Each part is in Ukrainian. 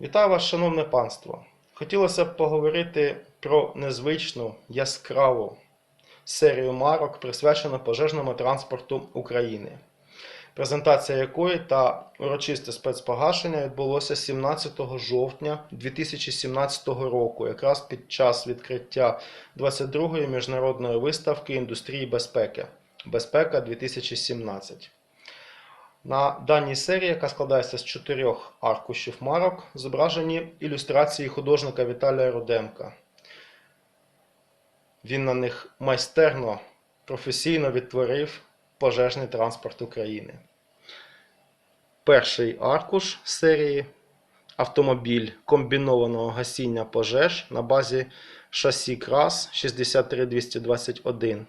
Вітаю вас, шановне панство! Хотілося б поговорити про незвичну, яскраву серію марок, присвячену пожежному транспорту України, презентація якої та урочисте спецпогашення відбулося 17 жовтня 2017 року, якраз під час відкриття 22-ї міжнародної виставки індустрії безпеки Безпека 2017. На даній серії, яка складається з чотирьох аркушів марок, зображені ілюстрації художника Віталія Руденка. Він на них майстерно, професійно відтворив пожежний транспорт України. Перший аркуш серії автомобіль комбінованого гасіння пожеж на базі шасі КРАС 63221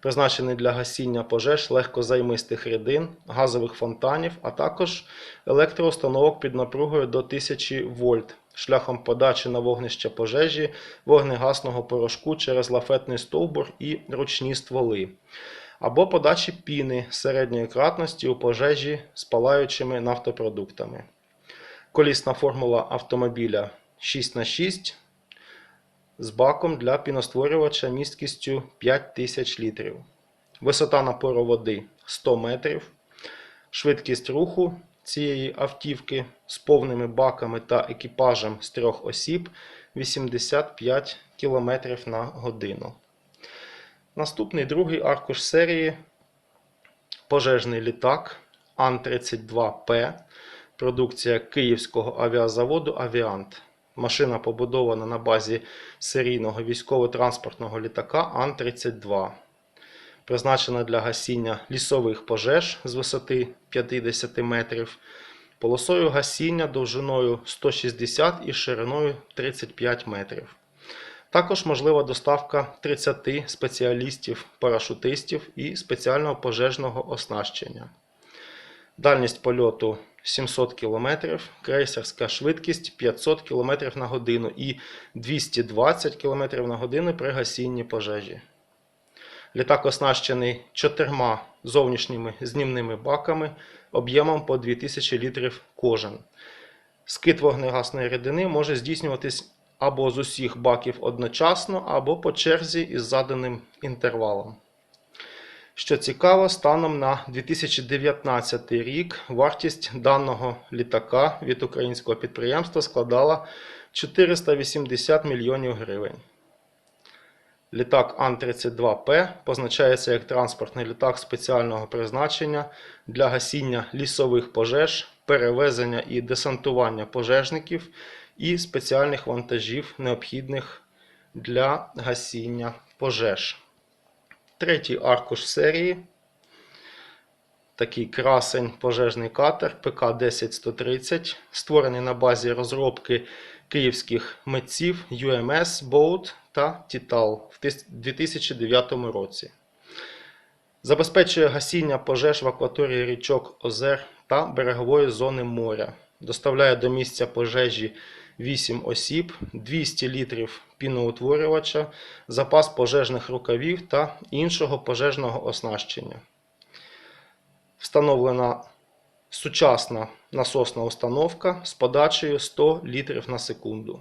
призначений для гасіння пожеж легкозаймистих рідин, газових фонтанів, а також електроустановок під напругою до 1000 вольт шляхом подачі на вогнище пожежі вогнегасного порошку через лафетний стовбур і ручні стволи, або подачі піни середньої кратності у пожежі з палаючими нафтопродуктами. Колісна формула автомобіля 6х6 з баком для піностворювача місткістю 5000 літрів. Висота напору води 100 метрів. Швидкість руху цієї автівки з повними баками та екіпажем з трьох осіб 85 км на годину. Наступний другий аркуш серії пожежний літак Ан-32П. Продукція Київського авіазаводу Авіант. Машина побудована на базі серійного військово-транспортного літака Ан-32, призначена для гасіння лісових пожеж з висоти 50 метрів, полосою гасіння довжиною 160 і шириною 35 метрів. Також можлива доставка 30 спеціалістів-парашутистів і спеціального пожежного оснащення. Дальність польоту 700 км, крейсерська швидкість 500 км на годину і 220 км на годину при гасінні пожежі. Літак оснащений чотирма зовнішніми знімними баками об'ємом по 2000 літрів кожен. Скид вогнегасної рідини може здійснюватись або з усіх баків одночасно, або по черзі із заданим інтервалом. Що цікаво, станом на 2019 рік вартість даного літака від українського підприємства складала 480 мільйонів гривень. Літак Ан-32П позначається як транспортний літак спеціального призначення для гасіння лісових пожеж, перевезення і десантування пожежників і спеціальних вантажів, необхідних для гасіння пожеж. Третій аркуш серії. Такий красень пожежний катер ПК-10130, створений на базі розробки київських митців UMS Boat та Tital в 2009 році. Забезпечує гасіння пожеж в акваторії річок Озер та берегової зони моря. Доставляє до місця пожежі 8 осіб, 200 літрів піноутворювача, запас пожежних рукавів та іншого пожежного оснащення. Встановлена сучасна насосна установка з подачею 100 літрів на секунду.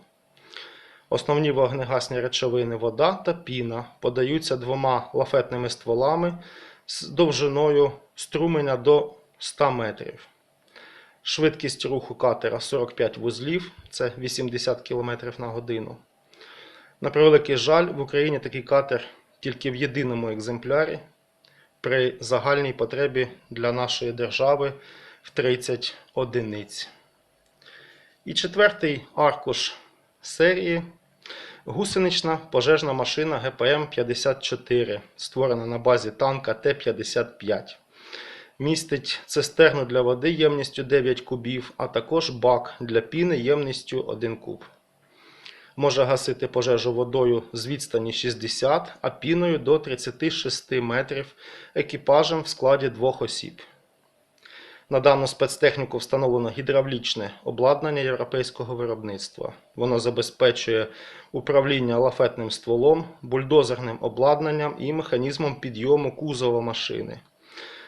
Основні вогнегасні речовини вода та піна подаються двома лафетними стволами з довжиною струменя до 100 метрів. Швидкість руху катера 45 вузлів, це 80 км на годину. На превеликий жаль, в Україні такий катер тільки в єдиному екземплярі при загальній потребі для нашої держави в 30 одиниць. І четвертий аркуш серії гусенична пожежна машина ГПМ-54, створена на базі танка Т-55 містить цистерну для води ємністю 9 кубів, а також бак для піни ємністю 1 куб. Може гасити пожежу водою з відстані 60, а піною до 36 метрів екіпажем в складі двох осіб. На дану спецтехніку встановлено гідравлічне обладнання європейського виробництва. Воно забезпечує управління лафетним стволом, бульдозерним обладнанням і механізмом підйому кузова машини.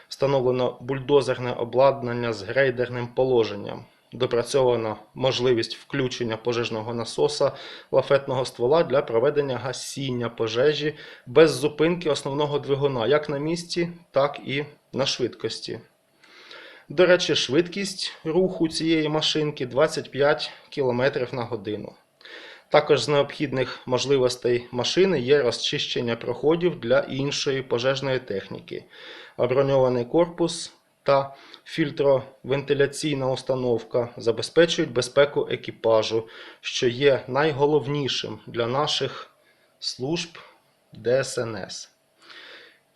Встановлено бульдозерне обладнання з грейдерним положенням. допрацьована можливість включення пожежного насоса лафетного ствола для проведення гасіння пожежі без зупинки основного двигуна як на місці, так і на швидкості. До речі, швидкість руху цієї машинки 25 км на годину. Також з необхідних можливостей машини є розчищення проходів для іншої пожежної техніки, броньований корпус та фільтровентиляційна установка забезпечують безпеку екіпажу, що є найголовнішим для наших служб ДСНС.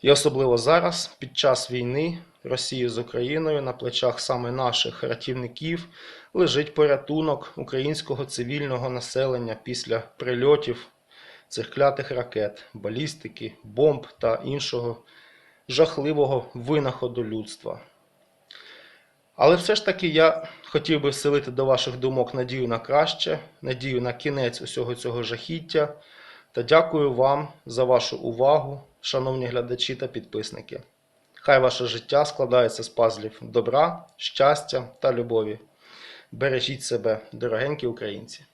І особливо зараз, під час війни Росії з Україною, на плечах саме наших рятівників лежить порятунок українського цивільного населення після прильотів цих клятих ракет, балістики, бомб та іншого жахливого винаходу людства. Але все ж таки я хотів би вселити до ваших думок надію на краще, надію на кінець усього цього жахіття. Та дякую вам за вашу увагу, шановні глядачі та підписники. Хай ваше життя складається з пазлів добра, щастя та любові. Бережіть себе, дорогенькі українці!